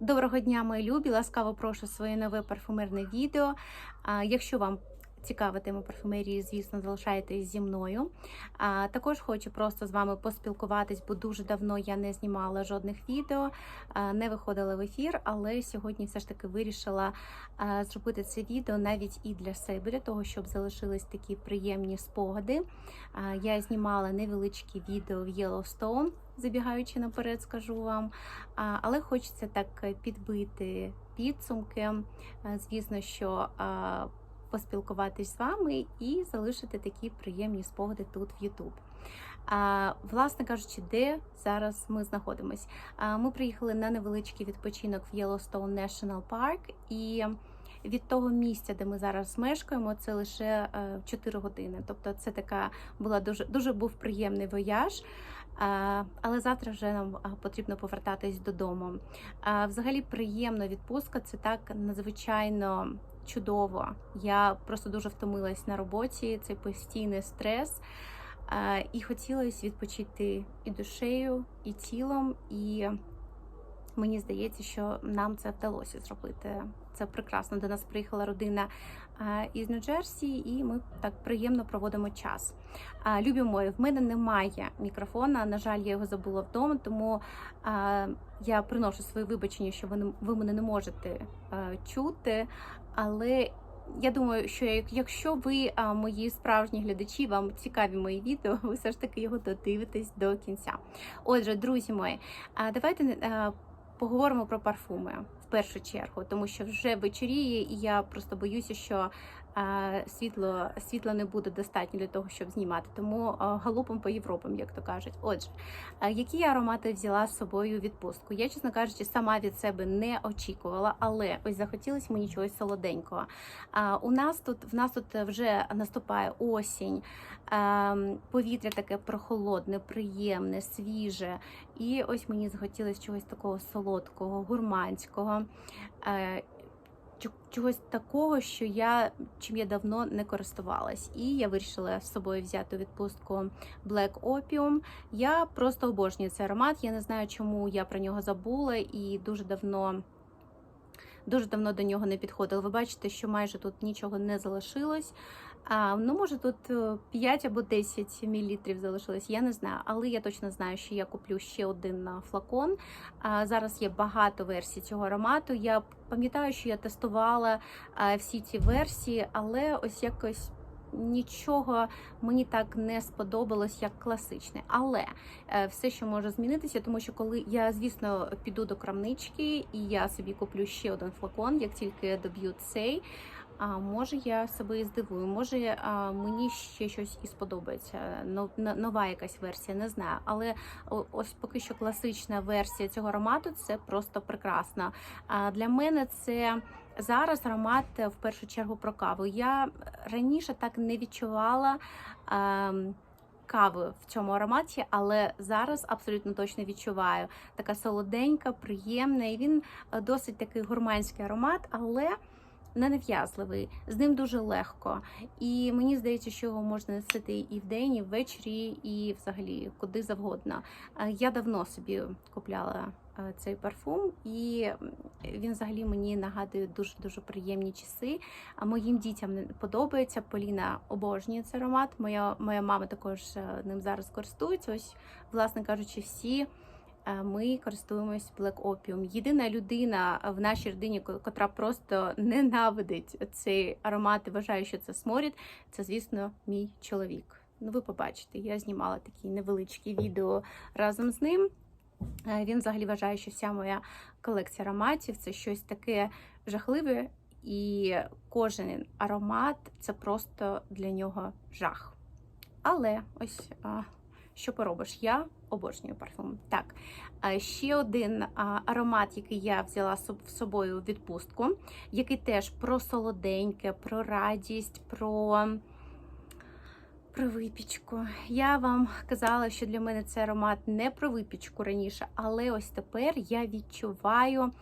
Доброго дня, мої любі! Ласкаво прошу своє нове парфумерне відео. Якщо вам цікава тема парфумерії, звісно, залишайтесь зі мною. А, Також хочу просто з вами поспілкуватись, бо дуже давно я не знімала жодних відео, не виходила в ефір, але сьогодні все ж таки вирішила зробити це відео навіть і для себе, для того, щоб залишились такі приємні спогади. Я знімала невеличкі відео в Yellowstone, забігаючи наперед, скажу вам. Але хочеться так підбити підсумки. Звісно, що поспілкуватись з вами і залишити такі приємні спогади тут в YouTube. А, Власне кажучи, де зараз ми знаходимось? А, Ми приїхали на невеличкий відпочинок в Yellowstone National Park і. Від того місця, де ми зараз мешкаємо, це лише е, 4 години. Тобто, це така була дуже дуже був приємний вояж. Але завтра вже нам потрібно повертатись додому. Взагалі, приємна відпустка це так надзвичайно чудово. Я просто дуже втомилась на роботі. Це постійний стрес. І хотілося відпочити і душею, і тілом. І мені здається, що нам це вдалося зробити. Це прекрасно. До нас приїхала родина із Нью-Джерсі, і ми так приємно проводимо час. Любі мої, в мене немає мікрофона. На жаль, я його забула вдома, тому я приношу свої вибачення, що ви, мене не можете чути. Але я думаю, що якщо ви, мої справжні глядачі, вам цікаві мої відео, ви все ж таки його додивитесь до кінця. Отже, друзі мої, давайте а, поговоримо про парфуми в першу чергу, тому що вже вечоріє, і я просто боюся, що світло, світла не буде достатньо для того, щоб знімати. Тому а, галопом по Європам, як то кажуть. Отже, які я аромати взяла з собою відпустку? Я, чесно кажучи, сама від себе не очікувала, але ось захотілося мені чогось солоденького. У нас тут в нас тут вже наступає осінь, повітря таке прохолодне, приємне, свіже. І ось мені захотілося чогось такого солодкого, гурманського. Чо- Чогось такого, що я чим я давно не користувалась, і я вирішила з собою взяти відпустку Black Opium. Я просто обожнюю цей аромат. Я не знаю, чому я про нього забула і дуже давно. Дуже давно до нього не підходила. Ви бачите, що майже тут нічого не залишилось. А, ну, може, тут е, 5 або 10 мл залишилось, я не знаю. Але я точно знаю, що я куплю ще один флакон. А, зараз є багато версій цього аромату. Я пам'ятаю, що я тестувала всі ці версії, але ось якось. Нічого мені так не сподобалось, як класичне. Але е, все, що може змінитися, тому що коли я, звісно, піду до крамнички і я собі куплю ще один флакон, як тільки доб'ю цей. А може я себе і здивую, може а, мені ще щось і сподобається. но- Нова якась версія, не знаю. Але ось поки що класична версія цього аромату це просто прекрасно. А для мене це зараз аромат е, в першу чергу про каву. Я раніше так не відчувала. ем, Кави в цьому ароматі, але зараз абсолютно точно відчуваю. Така солоденька, приємна, і він е, досить такий гурманський аромат, але не нав'язливий, з ним дуже легко. І мені здається, що його можна носити і вдень, і ввечері, і взагалі куди завгодно. Я давно собі купляла е, цей парфум, і він взагалі мені нагадує дуже дуже приємні часи. Моїм дітям подобається. Поліна обожнює цей аромат. Моя моя мама також е, ним зараз користується. Ось, власне кажучи, всі. Ми користуємось Black Opium. Єдина людина в нашій родині, котра просто ненавидить цей аромат і вважає, що це сморід, це, звісно, мій чоловік. Ну, ви побачите, я знімала такі невеличкі відео разом з ним. Він взагалі вважає, що вся моя колекція ароматів це щось таке жахливе, і кожен аромат це просто для нього жах. Але ось що поробиш, я обожнюю парфум. Так, ще один аромат, який я взяла з собою у відпустку, який теж про солоденьке, про радість, про. Про випічку. Я вам казала, що для мене цей аромат не про випічку раніше, але ось тепер я відчуваю,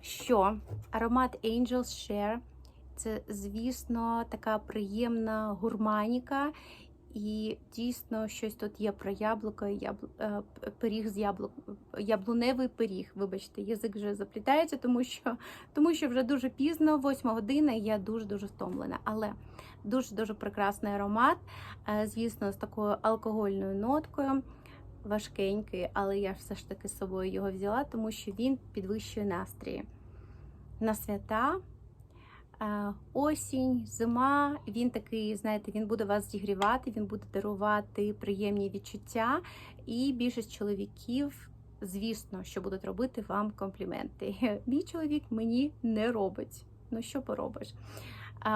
що аромат Angel's Share це, звісно, така приємна гурманіка. І дійсно щось тут є про яблуко, і яблу... е, пиріг з яблук, яблуневий пиріг. Вибачте, язик вже заплітається, тому що, тому що вже дуже пізно, 8 година, і я дуже дуже втомлена. Але дуже дуже прекрасний аромат. е, Звісно, з такою алкогольною ноткою. Важкенький, але я все ж таки з собою його взяла, тому що він підвищує настрій на свята. Осінь, зима, він такий, знаєте, він буде вас зігрівати, він буде дарувати приємні відчуття. І більшість чоловіків, звісно, що будуть робити вам компліменти. Мій чоловік мені не робить. Ну що поробиш?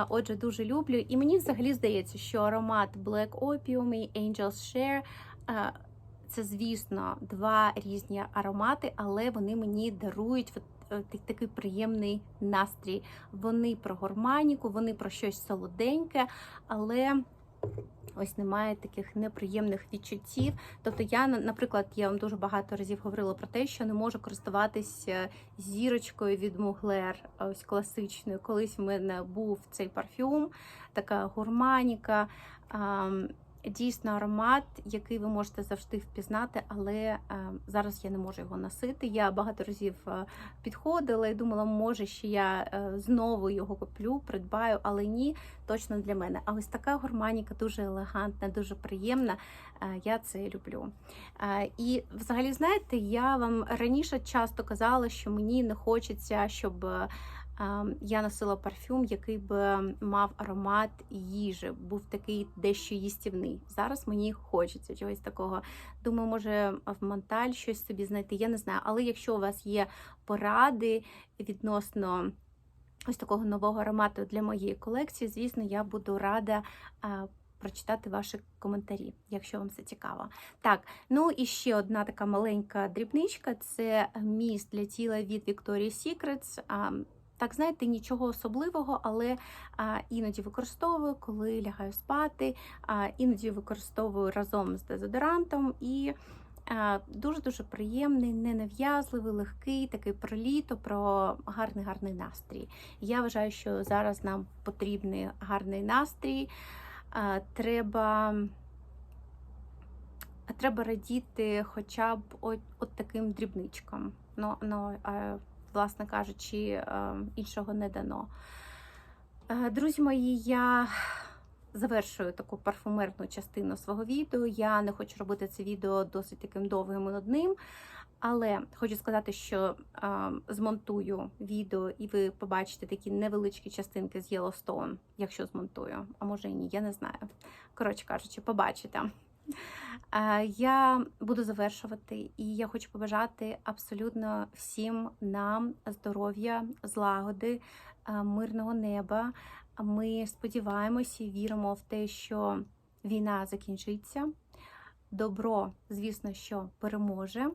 Отже, дуже люблю. І мені взагалі здається, що аромат Black Opium і Angel's Share це, звісно, два різні аромати, але вони мені дарують такий приємний настрій. Вони про гурманіку, вони про щось солоденьке, але ось немає таких неприємних відчуттів. Тобто, я, наприклад, я вам дуже багато разів говорила про те, що не можу користуватися зірочкою від Муглер, ось класичною. Колись в мене був цей парфюм, така гурманіка. Дійсно аромат, який ви можете завжди впізнати, але е, зараз я не можу його носити. Я багато разів е, підходила і думала, може, ще я е, знову його куплю, придбаю, але ні, точно для мене. А ось така гурманіка дуже елегантна, дуже приємна. Я це люблю. І взагалі, знаєте, я вам раніше часто казала, що мені не хочеться, щоб. Ем, Я носила парфюм, який би мав аромат їжі, був такий дещо їстівний. Зараз мені хочеться чогось такого. Думаю, може в Монталь щось собі знайти. Я не знаю. Але якщо у вас є поради відносно ось такого нового аромату для моєї колекції, звісно, я буду рада. е, Прочитати ваші коментарі, якщо вам це цікаво. Так, ну і ще одна така маленька дрібничка це міст для тіла від Victoria's Secrets. Так, знаєте, нічого особливого, але а, іноді використовую, коли лягаю спати, а, іноді використовую разом з дезодорантом і дуже-дуже приємний, ненав'язливий, легкий, такий про літо, про гарний гарний настрій. Я вважаю, що зараз нам потрібний гарний настрій. Треба. Треба радіти хоча б от, от таким дрібничкам. Ну, ну, власне кажучи, е, іншого не дано. Е, Друзі мої, я завершую таку парфумерну частину свого відео. Я не хочу робити це відео досить таким довгим і нудним. Але хочу сказати, що е, змонтую відео, і ви побачите такі невеличкі частинки з Yellowstone, якщо змонтую, а може і ні, я не знаю. Коротше кажучи, побачите. Е, Я буду завершувати, і я хочу побажати абсолютно всім нам здоров'я, злагоди, е, мирного неба. Ми сподіваємося і віримо в те, що війна закінчиться. Добро, звісно, що переможе,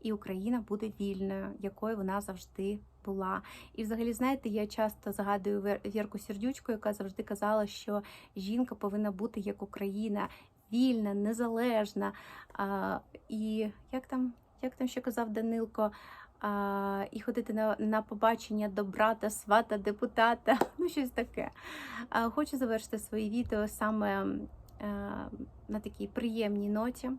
і Україна буде вільною, якою вона завжди була. І, взагалі, знаєте, я часто згадую Вірку Сердючку, яка завжди казала, що жінка повинна бути як Україна, вільна, незалежна. А, і як там, як там ще казав Данилко? А, і ходити на, на побачення до брата, свата, депутата, ну щось таке. А, хочу завершити своє відео саме е, на такій приємній ноті.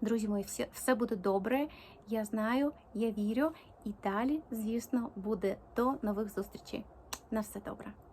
Друзі мої, все, все буде добре. Я знаю, я вірю. І далі, звісно, буде до нових зустрічей. На все добре.